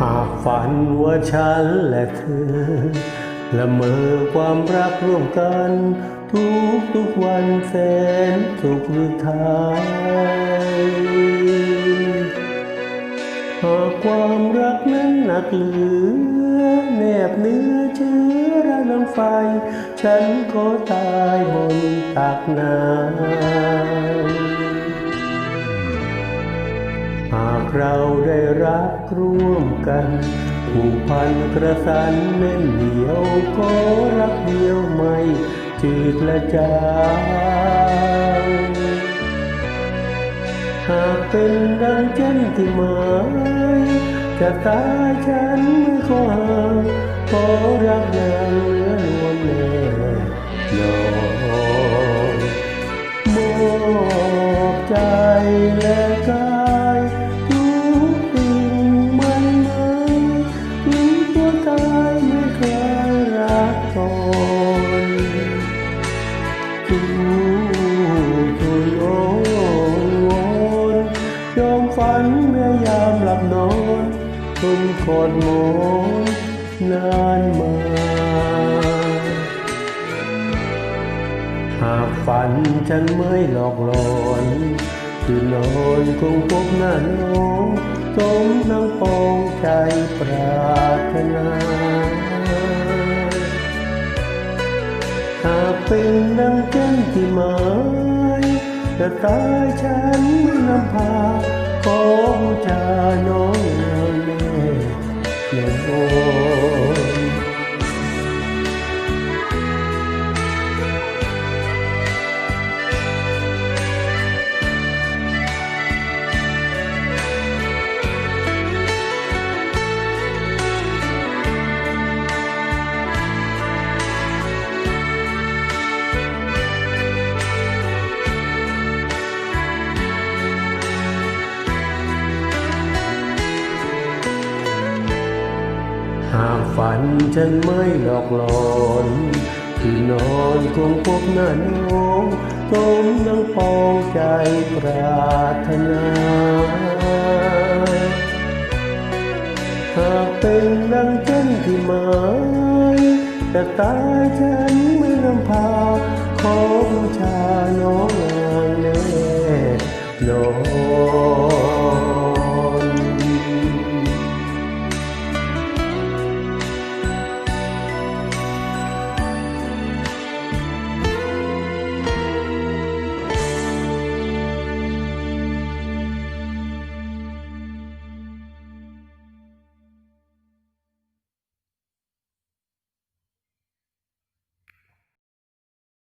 หาฝันว่าฉันและเธอละเมอความรักร่วมกัน ทุกทุกวันแสนทุกหรืทาย ความรักนั้นหนักเหลือแนบเนื้อเชื้อระลำไฟ ฉันก็ตายบนตักน้ำหากเราได้รักร่วมกันผูกพันกระสันแน่นเหนียวก็รักเดียวไม่จืดและจาง ดังเช่นที่หมายจะตายฉันไม่ขอห่างขอรักนางเหลือรวมแน่นอนมอบใจและกายทุกสิ่งมันหมายถึงตัวตายไม่เคยรักก่อน ฝันเมื่อยามหลับนอนทนกอดหมอนนานมา หากฝันฉันไม่หลอกหลอนคือนอนคงพบหน้าน้องสมนังปองใจปรารถนาหากเป็นดังเช่นที่หมายจะตายฉันไม่นำพา ขอบูชา หากฝันฉันไม่หลอกหลอนที่นอนคงพบหน้าน้องสมนังปองใจปรารถนาหากเป็นดังเช่นที่หมายจะตายฉันไม่นำพาขอบูชาน้องนางแน่นอน